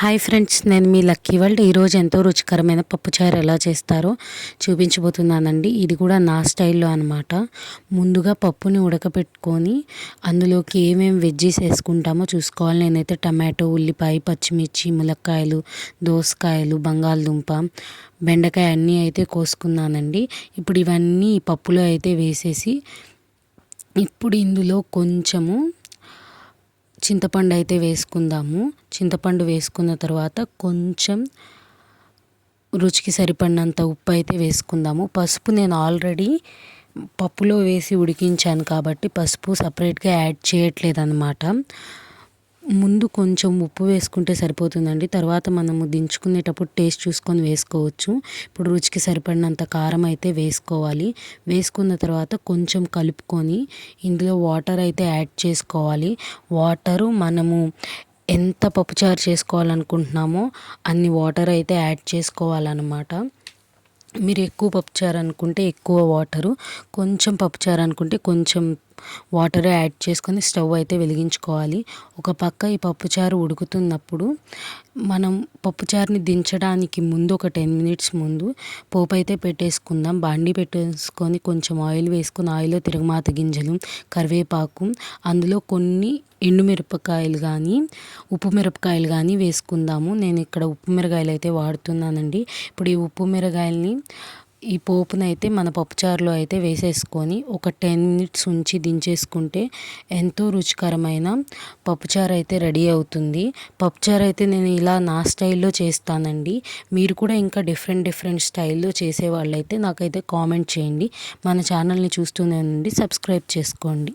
Hi friends నేను మీ lucky world. ఈరోజు ఎంతో రుచికరమైన పప్పుచారు ఎలా చేస్తారో చూపించబోతున్నానండి. ఇది కూడా నా స్టైల్లో అనమాట ముందుగా పప్పుని ఉడకపెట్టుకొని అందులోకి ఏమేమి వెజ్జీస్ వేసుకుంటామో చూసుకోవాలి. నేనైతే టమాటో ఉల్లిపాయ పచ్చిమిర్చి ములక్కాయలు దోసకాయలు బంగాళదుంప బెండకాయ అన్నీ అయితే కోసుకున్నానండి. ఇప్పుడు ఇవన్నీ పప్పులో అయితే వేసేసి ఇప్పుడు ఇందులో కొంచెము చింతపండు అయితే వేసుకుందాము. చింతపండు వేసుకున్న తర్వాత కొంచెం రుచికి సరిపడినంత ఉప్పు అయితే వేసుకుందాము. పసుపు నేను ఆల్రెడీ పప్పులో వేసి ఉడికించాను కాబట్టి పసుపు సపరేట్గా యాడ్ చేయట్లేదు అనమాట ముందు కొంచెం ఉప్పు వేసుకుంటే సరిపోతుందండి. తర్వాత మనము దించుకునేటప్పుడు టేస్ట్ చూసుకొని వేసుకోవచ్చు. ఇప్పుడు రుచికి సరిపడినంత కారం అయితే వేసుకోవాలి. వేసుకున్న తర్వాత కొంచెం కలుపుకొని ఇందులో వాటర్ అయితే యాడ్ చేసుకోవాలి. వాటరు మనము ఎంత పప్పుచారు చేసుకోవాలనుకుంటున్నామో అన్ని వాటర్ అయితే యాడ్ చేసుకోవాలన్నమాట. మీరు ఎక్కువ పప్పుచారు అనుకుంటే ఎక్కువ వాటరు కొంచెం పప్పుచారు అనుకుంటే కొంచెం వాటర్ యాడ్ చేసుకొని స్టవ్ అయితే వెలిగించుకోవాలి. ఒక పక్క ఈ పప్పుచారు ఉడుకుతున్నప్పుడు మనం పప్పుచారుని దించడానికి ముందు ఒక టెన్ మినిట్స్ ముందు పోపు అయితే పెట్టేసుకుందాం. బాండి పెట్టేసుకొని కొంచెం ఆయిల్ వేసుకొని ఆయిల్లో తిరగమాత గింజలు కరివేపాకు అందులో కొన్ని ఎండుమిరపకాయలు కానీ ఉప్పు మిరపకాయలు కానీ వేసుకుందాము. నేను ఇక్కడ ఉప్పు మిరగాయలు అయితే వాడుతున్నానండి. ఇప్పుడు ఈ ఉప్పు మిరకాయల్ని ఈ పోపునైతే మన పప్పుచారులో అయితే వేసేసుకొని ఒక టెన్ మినిట్స్ ఉంచి దించేసుకుంటే ఎంతో రుచికరమైన పప్పుచారు అయితే రెడీ అవుతుంది. పప్పుచారు అయితే నేను ఇలా నా స్టైల్లో చేస్తానండి. మీరు కూడా ఇంకా డిఫరెంట్ డిఫరెంట్ స్టైల్లో చేసే వాళ్ళైతే నాకైతే కామెంట్ చేయండి. మన ఛానల్ని చూస్తూనే ఉండండి సబ్స్క్రైబ్ చేసుకోండి.